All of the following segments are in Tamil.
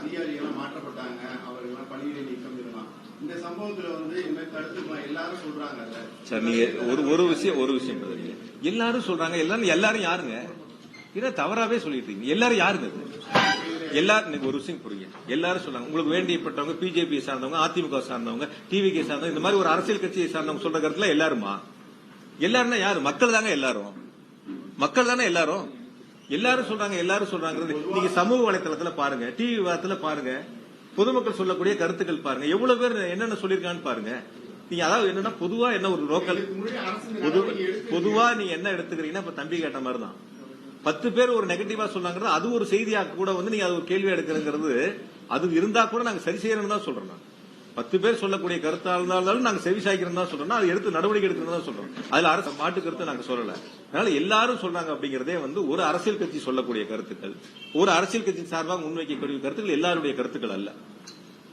அதிகாரிகள் மாற்றப்பட்டாங்க அவர்கள் பணியிடை நீக்கம் இதெல்லாம் இந்த சம்பவத்துல வந்து என்ன கருத்து எல்லாரும் சொல்றாங்க சார் நீங்க ஒரு ஒரு விஷயம் ஒரு விஷயம் எல்லாரும் சொல்றாங்க எல்லாரும் எல்லாரும் யாருங்க? இதை தவறாவே சொல்லிட்டு இருக்கீங்க எல்லாரும் யாருங்க எல்லாரும் நீங்க ஒரு விஷயம் புரியுங்க. எல்லாரும் சொல்றாங்க உங்களுக்கு வேண்டியப்பட்டவங்க பிஜேபி சார்ந்தவங்க அதிமுக சார்ந்தவங்க டிவிகே சார்ந்தவங்க இந்த மாதிரி ஒரு அரசியல் கட்சியை சார்ந்தவங்க சொல்ற கருத்துல எல்லாருமா? எல்லாருன்னா யாரு? மக்கள் தாங்க எல்லாரும். மக்கள் தானே எல்லாரும்? எல்லாரும் சொல்றாங்க எல்லாரும் சொல்றாங்க நீங்க சமூக வலைதளத்துல பாருங்க டிவி வாரத்துல பாருங்க பொதுமக்கள் சொல்லக்கூடிய கருத்துக்கள் பாருங்க எவ்வளவு பேர் என்னென்ன சொல்லிருக்கான்னு பாருங்க. நீங்க அதாவது என்னன்னா பொதுவா என்ன ஒரு லோக்கல் பொது பொதுவா நீங்க என்ன எடுத்துக்கிறீங்கன்னா இப்ப தம்பி கேட்ட மாதிரி தான் பத்து பேர் ஒரு நெகட்டிவா சொன்னாங்கிறது அது ஒரு செய்தியா கூட வந்து நீங்க அது ஒரு கேள்வி எடுக்கிறங்கிறது அது இருந்தா கூட நாங்க சரி செய்யறோம்னு தான் சொல்றோம் பத்து பேர் சொல்லக்கூடிய கருத்தா இருந்தாலும் நாங்க செவி சாய்க்கிறோம் சொல்றோம் அது எடுத்து நடவடிக்கை எடுக்கணும் தான் சொல்றோம். அதுல அரசு மாட்டு கருத்து நாங்க சொல்லல. அதனால எல்லாரும் சொல்றாங்க அப்படிங்கறதே வந்து ஒரு அரசியல் கட்சி சொல்லக்கூடிய கருத்துக்கள். ஒரு அரசியல் கட்சி சார்பாக முன்வைக்கக்கூடிய கருத்துக்கள் எல்லாருடைய கருத்துக்கள் அல்ல.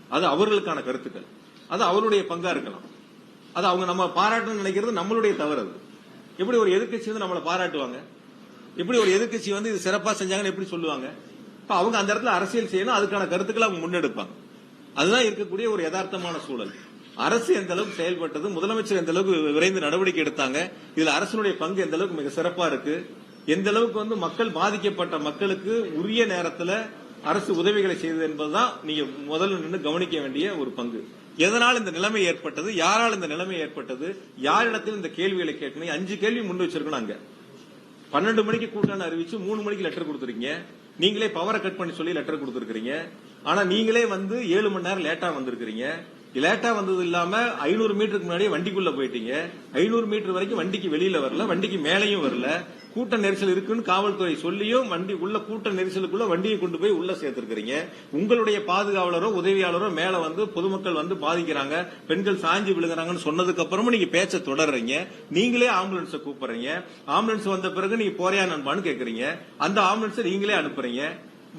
அது அவர்களுக்கான கருத்துக்கள். அது அவருடைய பங்கா இருக்கலாம். அது அவங்க நம்ம பாராட்டணும்னு நினைக்கிறது நம்மளுடைய தவறு அது. எப்படி ஒரு எதிர்க்கட்சி வந்து நம்மளை பாராட்டுவாங்க? எப்படி ஒரு எதிர்க்கட்சி வந்து இது சிறப்பா செஞ்சாங்கன்னு எப்படி சொல்லுவாங்க? இப்ப அவங்க அந்த இடத்துல அரசியல் செய்யணும் அதுக்கான கருத்துக்களை அவங்க முன்னெடுப்பாங்க. அதுதான் இருக்கக்கூடிய ஒரு யதார்த்தமான சூழல். அரசு எந்த அளவுக்கு செயல்பட்டது முதலமைச்சர் எந்த அளவுக்கு விரைந்து நடவடிக்கை எடுத்தாங்க இதுல அரசினுடைய பங்கு எந்த அளவுக்கு மிக சிறப்பா இருக்கு எந்த அளவுக்கு வந்து மக்கள் பாதிக்கப்பட்ட மக்களுக்கு உரிய நேரத்துல அரசு உதவிகளை செய்தது என்பதுதான் நீங்க முதல்ல நின்று கவனிக்க வேண்டிய ஒரு பங்கு. எதனால் இந்த நிலைமை ஏற்பட்டது யாரால் இந்த நிலைமை ஏற்பட்டது யாரிடத்தில் இந்த கேள்விகளை கேட்கணும் அஞ்சு கேள்வி முன் வச்சிருக்கணும் அங்க. பன்னெண்டு மணிக்கு கூட்டம் அறிவிச்சு மூணு மணிக்கு லெட்டர் கொடுத்துருக்கீங்க. நீங்களே பவரை கட் பண்ணி சொல்லி லெட்டர் கொடுத்துருக்கீங்க. ஆனா நீங்களே வந்து ஏழு மணி நேரம் லேட்டா வந்திருக்கிறீங்க. லேட்டா வந்தது இல்லாம ஐநூறு மீட்டருக்கு முன்னாடியே வண்டிக்குள்ள போயிட்டீங்க. ஐநூறு மீட்டர் வரைக்கும் வண்டிக்கு வெளியில வரல வண்டிக்கு மேலையும் வரல. கூட்ட நெரிசல் இருக்குன்னு காவல்துறை சொல்லியும் வண்டி உள்ள கூட்ட நெரிசலுக்குள்ள வண்டியை கொண்டு போய் உள்ள சேர்த்திருக்கிறீங்க. உங்களுடைய பாதுகாவலரோ உதவியாளரோ மேல வந்து பொதுமக்கள் வந்து பாதிக்கிறாங்க. பெண்கள் சாஞ்சி விழுகிறாங்கன்னு சொன்னதுக்கு அப்புறமும் நீங்க பேச்ச தொடர்றீங்க. நீங்களே ஆம்புலன்ஸை கூப்பிடுறீங்க. ஆம்புலன்ஸ் வந்த பிறகு நீங்க போறியா நண்பான்னு கேக்குறீங்க. அந்த ஆம்புலன்ஸை நீங்களே அனுப்புறீங்க.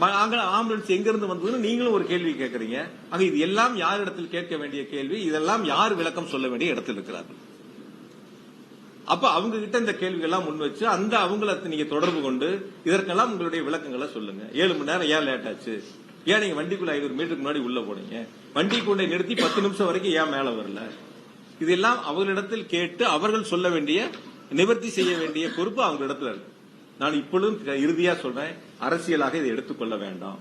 ஆம்புலன்ஸ் எங்க இருந்து வந்ததுன்னு நீங்களும் ஒரு கேள்வி கேட்கறீங்க. அங்க இது எல்லாம் யார் இடத்தில் கேட்க வேண்டிய கேள்வி. இதெல்லாம் யார் விளக்கம் சொல்ல வேண்டிய இடத்தில் இருக்கிறார்கள். அப்ப அவங்க கிட்ட இந்த கேள்விகள்லாம் முன் வச்சு அந்த அவங்கள நீங்க தொடர்பு கொண்டு இதற்கெல்லாம் உங்களுடைய விளக்கங்களை சொல்லுங்க. ஏழு மணி நேரம் ஏன் லேட் ஆச்சு? ஏன் நீங்க வண்டிக்குள்ள ஐநூறு மீட்டருக்கு முன்னாடி உள்ள போனீங்க? வண்டி கொண்டை நிறுத்தி பத்து நிமிஷம் வரைக்கும் ஏன் மேல வரல? இதெல்லாம் அவர்களிடத்தில் கேட்டு அவர்கள் சொல்ல வேண்டிய நிவர்த்தி செய்ய வேண்டிய பொறுப்பு அவங்க இடத்துல இருக்கு. நான் இப்பொழுதும் இறுதியா சொல்றேன் அரசியலாக இதை எடுத்துக்கொள்ள வேண்டாம்.